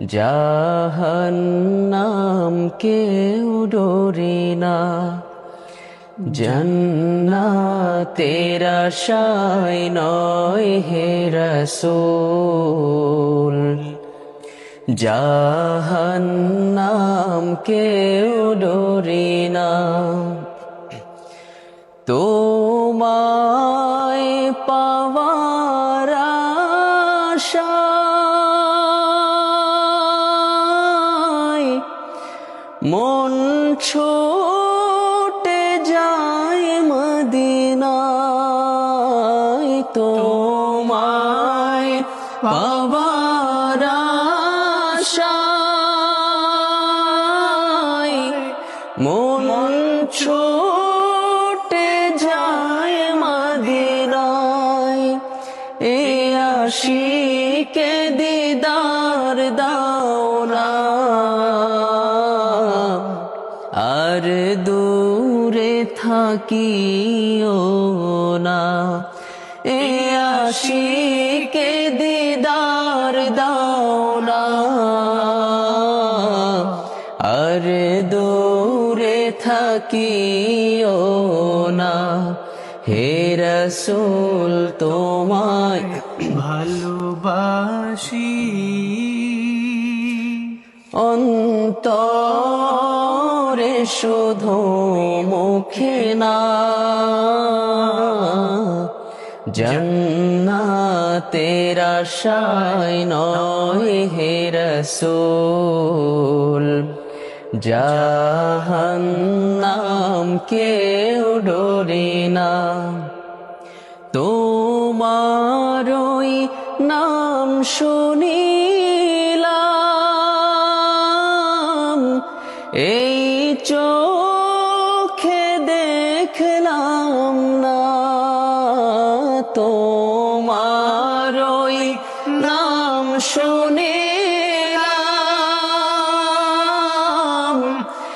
জাহান্নাম কেউ ডরি না। জন্নাতের আশায় নয় হে রসুল। জাহান্নাম কেউ ডরি না। তোমায় পাওয়ার মন ছোটে যায় মদিনায়। তোমায় পাওয়ার আশায় মন ছোটে যায় মদিনায়। এ আশিকে দিদার দাও না আর দূরে থাকিও না। এ আশিকে দিদার দাও না। আর দূরে থাকিও না। হে রসুল, তোমায় ভালোবাসি। অন্তরে শুধু মুখে না, জন্নাতের আশায় নয় হে রসুল। জাহান্নাম কেউ ডরে না। তোমারই নাম শুনিলাম, এই চোখে দেখলাম না তোমারই নাম শুনিলাম।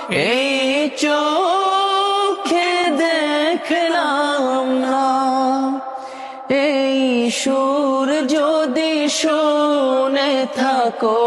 এই চোখে দেখলাম না। এই সুর যদি শুনে থাকো।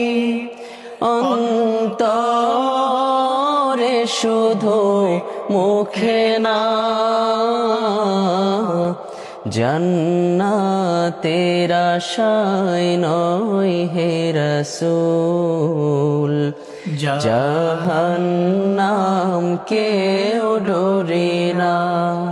শুধু মুখে না। জন্নাতের আশায় নয় হে রসুল। জাহান্নাম কেউ ডোরে না।